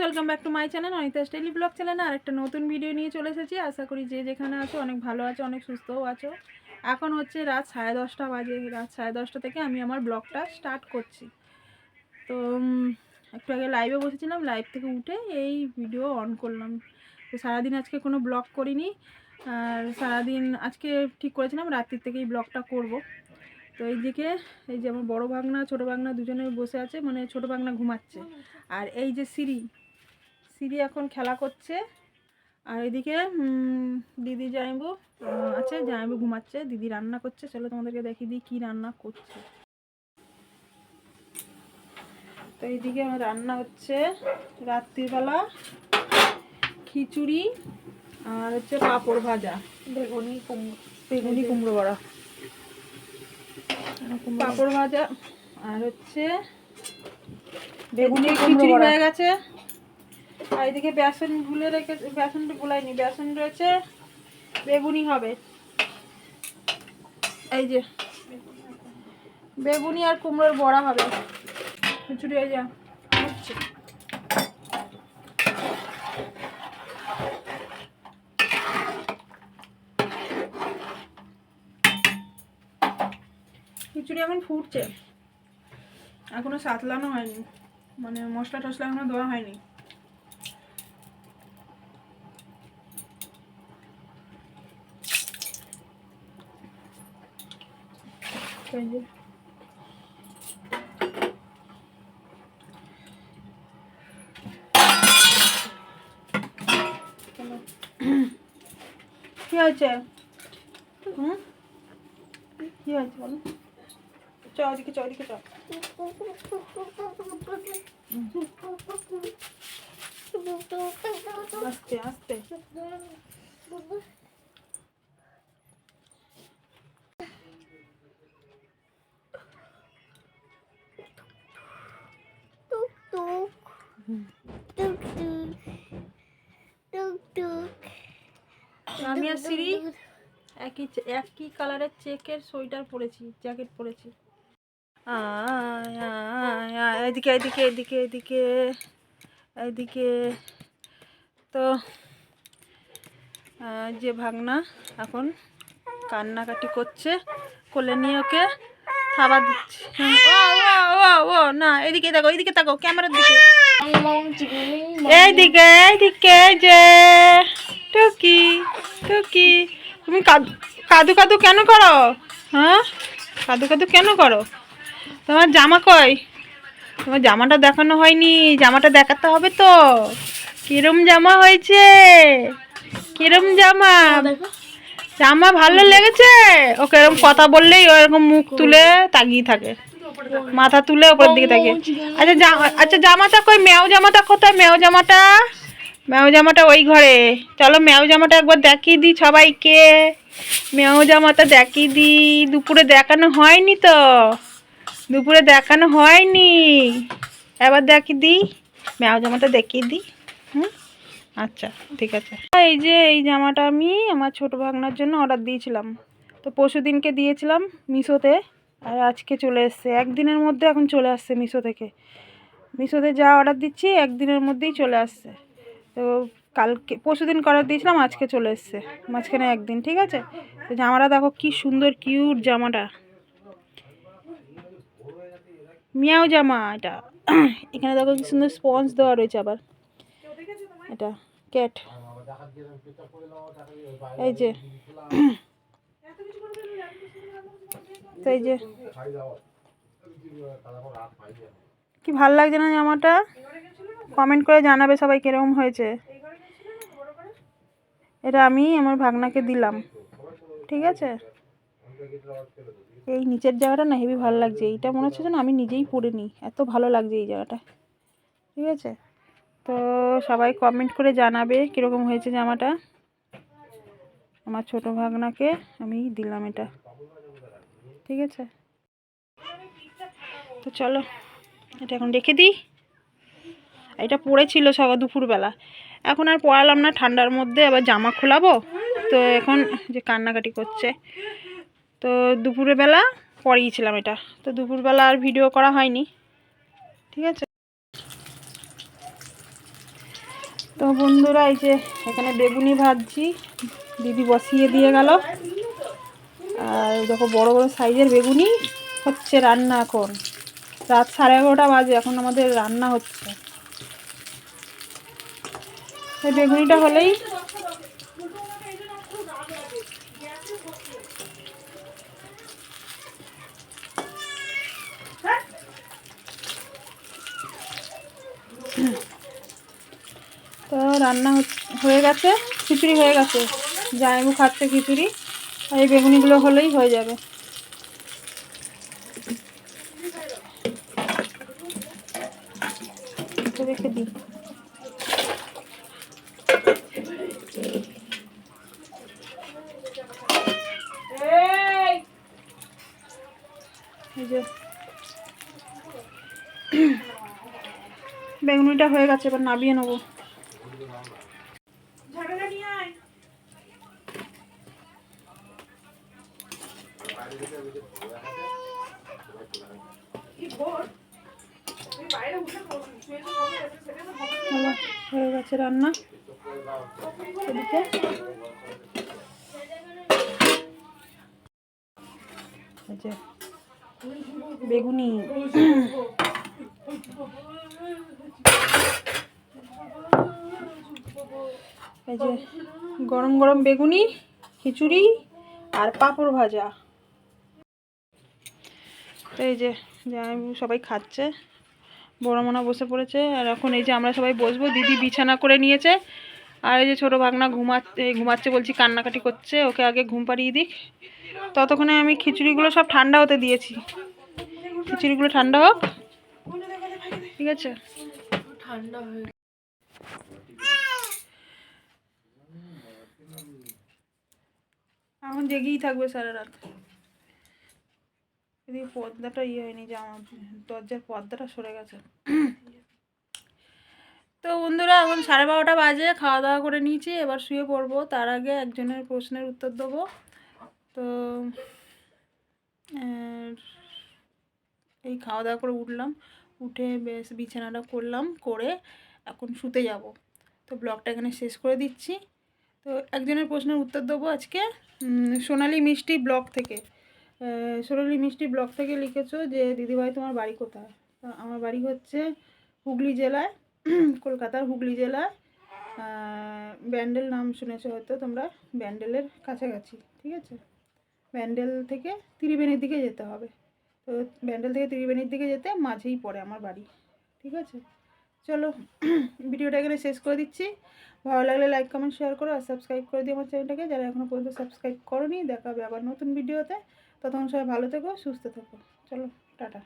Welcome back to my channel Anita স্টাইলি blog চ্যানেলে আর একটা নতুন ভিডিও নিয়ে চলে এসেছি। আশা করি যে যেখানে আছো অনেক ভালো আছো, অনেক সুস্থও আছো। এখন হচ্ছে রাত সাড়ে দশটা বাজে, রাত সাড়ে দশটা থেকে আমি আমার ব্লগটা স্টার্ট করছি। তো একটু আগে লাইভে বসেছিলাম লাইভ থেকে উঠে এই ভিডিও অন করলাম। তো সারাদিন আজকে কোনো ব্লগ করিনি, আর সারাদিন আজকে ঠিক করেছিলাম, রাত্রির থেকেই ব্লগটা করব। তো এইদিকে, এই যে আমার বড় ভাগনা, ছোটো ভাগনা দুজনে বসে আছে মানে ছোটো ভাগনা ঘুমাচ্ছে। আর এই যে সিঁড়ি সিঁড়ি এখন খেলা করছে। আর এদিকে দিদি জামাইবু আছে জামাইবু ঘুমাচ্ছে দিদি রান্না করছে। চলো তোমাদেরকে দেখিয়ে দিই কী রান্না করছে। তো এইদিকে আমার রান্না হচ্ছে রাত্রিবেলা খিচুড়ি আর হচ্ছে পাঁপড় ভাজা। বেগুনি কুমড়ো। বেগুনি কুমড়ো বড়া। পাঁপড় ভাজা আর হচ্ছে বেগুনি খিচুড়ি হয়ে গেছে। আর এদিকে বেসন গুলে রেখে, বেসনটা গুলাইনি বেসন রয়েছে, বেগুনি হবে। এই যে, বেগুনি আর কুমড়োর বড়া হবে। খিচুড়ি, এই যা, হচ্ছে। খিচুড়ি এখন ফুটছে। এখনও সাতলানো হয়নি। মানে মশলা টশলা এখনও দেওয়া হয়নি। এই যে। কি হয়েছে হুম কি হয়েছে বলো চ ওদিকে চ ওদিকে টুক আমি আর সিঁড়ি একই একই কালারের চেকের সোয়েটার পরেছি জ্যাকেট পরেছি। এদিকে এদিকে এদিকে এদিকে এদিকে। তো যে ভাগনা এখন কান্নাকাটি করছে, কোলে নিয়ে ওকে খাবার দিচ্ছে। ও ও ও ও না, এদিকে দেখো, এদিকে তাকো ক্যামেরার দিকে। এইদিকে এইদিকে, এই যে, টুকি টুকি। তুমি কাদু কাদু কেন করো? হ্যাঁ? কাদু কাদু কেন করো? তোমার জামা কই? তোমার জামাটা দেখানো হয়নি, জামাটা দেখাতে হবে তো। কিরম জামা হয়েছে? কিরম জামা? জামা ভালো লেগেছে? ওকে এরকম কথা বললেই ও এরকম মুখ তুলে তাকিয়ে থাকে। মাথা তুলে ওপরের দিকে থাকে আচ্ছা আচ্ছা জামাটা কই? মেও জামাটা কোথায়? মেও জামাটা? মেও জামাটা ওই ঘরে। চলো মেও জামাটা একবার দেখিয়ে দিই সবাইকে। মেও জামাটা দেখিয়ে দিই। দুপুরে দেখানো হয়নি তো। দুপুরে দেখানো হয়নি। এবার দেখিয়ে দিই। মেও জামাটা দেখিয়ে দিই। হুম? আচ্ছা ঠিক আছে। এই যে, এই জামাটা আমি আমার ছোট ভাগনার জন্য অর্ডার দিয়েছিলাম। তো পরশু দিনকে দিয়েছিলাম মিশোতে, আর আজকে চলে এসছে। একদিনের মধ্যে এখন চলে আসছে মিশো থেকে। মিশোতে যা অর্ডার দিচ্ছি, একদিনের মধ্যেই চলে আসছে। তো কালকে, পরশু দিন অর্ডার দিয়েছিলাম, আজকে চলে এসছে। মাঝখানে একদিন, ঠিক আছে? তো জামাটা দেখো কি সুন্দর কিউট জামাটা। মিয়াও জামা এটা। এখানে দেখো কি সুন্দর স্পঞ্জ দেওয়া রয়েছে আবার। এটা ক্যাট। এই যে। তো এই যে। কি ভালো লাগছে না জামাটা? কমেন্ট করে জানাবে সবাই কীরকম হয়েছে। এটা আমি আমার ভাগনাকে দিলাম। ঠিক আছে? এই নিচের জায়গাটা না হেবি ভালো লাগছে। এইটা মনে হচ্ছে যেন আমি নিজেই পরে নিই। এত ভালো লাগছে এই জায়গাটা। ঠিক আছে? তো সবাই কমেন্ট করে জানাবে কীরকম হয়েছে জামাটা। আমার ছোট ভাগনাকে আমি দিলাম এটা। ঠিক আছে? তো চলো, এটা এখন রেখে দিই। এটা পড়েছিল সকাল দুপুরবেলা। এখন আর পড়ালাম না ঠান্ডার মধ্যে, আবার জামা খোলাবো। তো এখন যে কান্নাকাটি করছে। তো দুপুরবেলা পরিয়েছিলাম এটা। তো দুপুরবেলা আর ভিডিও করা হয়নি। ঠিক আছে? তো বন্ধুরা, এই যে এখানে বেগুনি ভাজছি, দিদি বসিয়ে দিয়ে গেল। আর দেখো, বড় বড় সাইজের বেগুনি হচ্ছে রান্না এখন। রাত সাড়ে এগারোটা বাজে, এখন আমাদের রান্না হচ্ছে। সেই বেগুনিটা হলেই তো রান্না হয়ে গেছে খিচুড়ি হয়ে গেছে। জায়গু খাচ্ছে খিচুড়ি আর এই বেগুনিগুলো হলেই হয়ে যাবে। রেখে দিই। যে। বেগুনিটা হয়ে গেছে এবার নাবিয়ে নেব। হয়ে গেছে রান্না। এদিকে বেগুনি। এই যে গরম গরম বেগুনি খিচুড়ি আর পাঁপড় ভাজা। তো এই যে সবাই খাচ্ছে। বড় মনা বসে পড়েছে। আর এখন এই যে আমরা সবাই বসবো, দিদি বিছানা করে নিয়েছে। আর এই যে ছোটো ভাগনা ঘুমাচ্ছে ঘুমাচ্ছে বলছি, কান্নাকাটি করছে। ওকে আগে ঘুম পাড়িয়ে দিক। ততক্ষণে আমি খিচুড়িগুলো সব ঠান্ডা হতে দিয়েছি। খিচুড়িগুলো ঠান্ডা হোক। ঠিক আছে? এখন জেগেই থাকবে সারা রাত। এদিকে পর্দাটা ইয়ে হয়নি জামা দরজার পর্দাটা সরে গেছে। তো বন্ধুরা, এখন সাড়ে বারোটা বাজে খাওয়া দাওয়া করে নিয়েছি, এবার শুয়ে পড়ব। তার আগে একজনের প্রশ্নের উত্তর দেবো। তো এই খাওয়া দাওয়া করে উঠলাম। উঠে বেশ বিছানাটা করলাম, করে এখন শুতে যাব। তো ব্লগটা এখানে শেষ করে দিচ্ছি। তো একজনের প্রশ্নের উত্তর দেবো আজকে সোনালি মিষ্টি ব্লগ থেকে। সোনালী মিষ্টি ব্লগ থেকে লিখেছো যে, দিদিভাই, তোমার বাড়ি কোথায়? আমার বাড়ি হচ্ছে হুগলি জেলায়, কলকাতার হুগলি জেলায়। ব্যান্ডেল নাম শুনেছো হয়তো তোমরা, ব্যান্ডেলের কাছাকাছি, ঠিক আছে? ব্যান্ডেল থেকে ত্রিবেণীর দিকে যেতে হবে। তো ব্যান্ডেল থেকে ত্রিবেণীর দিকে যেতে মাঝেই পড়ে আমার বাড়ি, ঠিক আছে? চলো, ভিডিওটা এখানে শেষ করে দিচ্ছি। ভালো লাগলে লাইক কমেন্ট শেয়ার করো আর সাবস্ক্রাইব করে দিও আমার চ্যানেলটাকে যারা এখনও পর্যন্ত সাবস্ক্রাইব করোনি দেখা হবে আবার নতুন ভিডিওতে। ততক্ষণ সবাই ভালো থেকো সুস্থ থেকো। চলো টাটা।